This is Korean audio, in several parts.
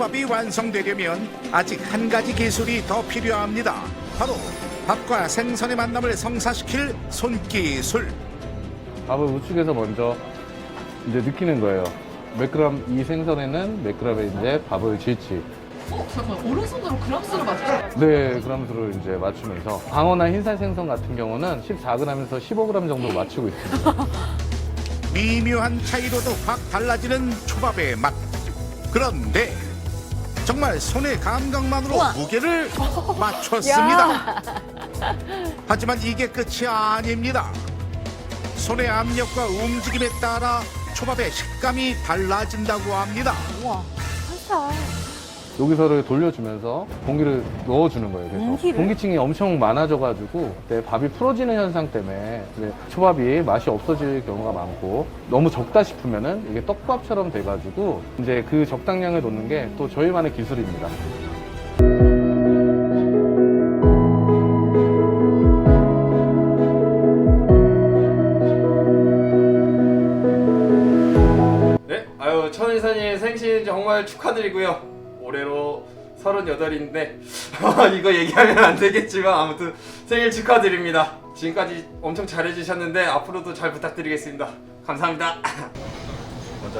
초밥이 완성되려면 아직 한 가지 기술이 더 필요합니다. 바로 밥과 생선의 만남을 성사시킬 손기술. 밥을 우측에서 먼저 이제 느끼는 거예요. 몇 그램 이 생선에는 몇 그램에 이제 밥을 질지. 어? 잠깐 오른손으로 그람수를 맞춰요. 네, 그램수를 이제 맞추면서 방어나 흰살 생선 같은 경우는 14g에서 15g 정도 맞추고 있습니다. 미묘한 차이로도 확 달라지는 초밥의 맛. 그런데 정말 손의 감각만으로 무게를 맞췄습니다. 하지만 이게 끝이 아닙니다. 손의 압력과 움직임에 따라 초밥의 식감이 달라진다고 합니다. 우와, 살살. 여기서를 돌려주면서 공기를 넣어주는 거예요. 계속. 공기를? 공기층이 엄청 많아져가지고 그때 밥이 풀어지는 현상 때문에 이제 초밥이 맛이 없어질 경우가 많고 너무 적다 싶으면은 이게 떡밥처럼 돼가지고 이제 그 적당량을 놓는 게 또 저희만의 기술입니다. 네, 아유 천의사님 생신 정말 축하드리고요. 올해로 38인데 이거 얘기하면 안 되겠지만 아무튼 생일 축하드립니다. 지금까지 엄청 잘해주셨는데 앞으로도 잘 부탁드리겠습니다. 감사합니다.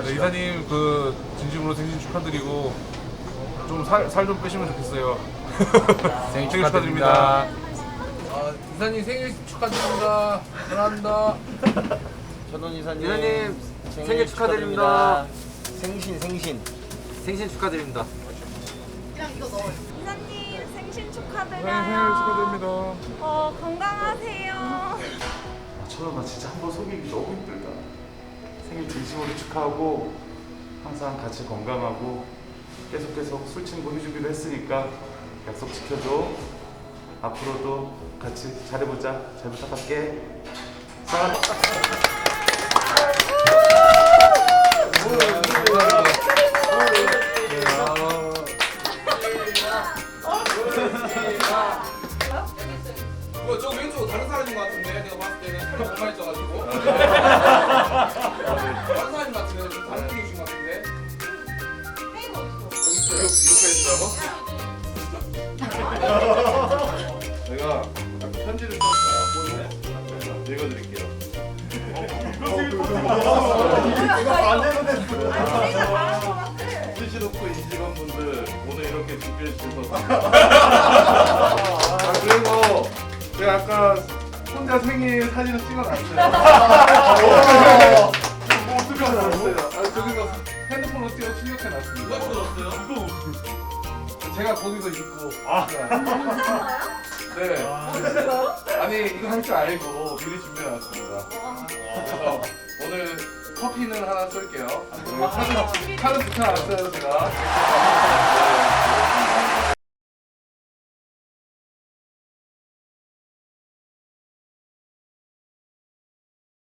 네, 이사님 그 진심으로 생신 축하드리고 좀 살 살 좀 빼시면 좋겠어요. 생일 축하드립니다. 아, 이사님 생일 축하드립니다. 사랑합니다. 전원 이사님, 이사님 생일 축하드립니다. 생신 생신. 생신 축하드립니다. 이사님 생신 축하드려요. 네, 생일 축하드립니다. 어, 건강하세요. 저는 나 진짜 한 번 속이기 너무 힘들다. 생일 진심으로 축하하고 항상 같이 건강하고 계속 계속 술 친구 해주기로 했으니까 약속 지켜줘. 앞으로도 같이 잘해보자. 잘 부탁할게. 사랑. 뭐, 저 왼쪽 다른 사람인 것 같은데 내가 봤을 때는 살이 너무 많이 쪄가지고. 다른 사람 같은데 좀 다른 분이신 것 같은데. 여기 있어요. 이렇게 있더라고. 내가 편지를 썼어요. 읽어드릴게요. 수시놓고 이 직원분들 오늘 이렇게 준비해 주셔서 아 그리고 제가 아까 혼자 생일 사진을 찍어놨어요. 뭐 어떻게? 아 저기서 핸드폰으로 찍어 출력해놨습니다. 누가 찍었어요? 제가 거기서 입고. 네. 아니 이거 할 줄 알고 미리 준비해놨습니다. 그래서 오늘 커피는 하나 쏠게요. 카드 카드 붙여놨어요 제가.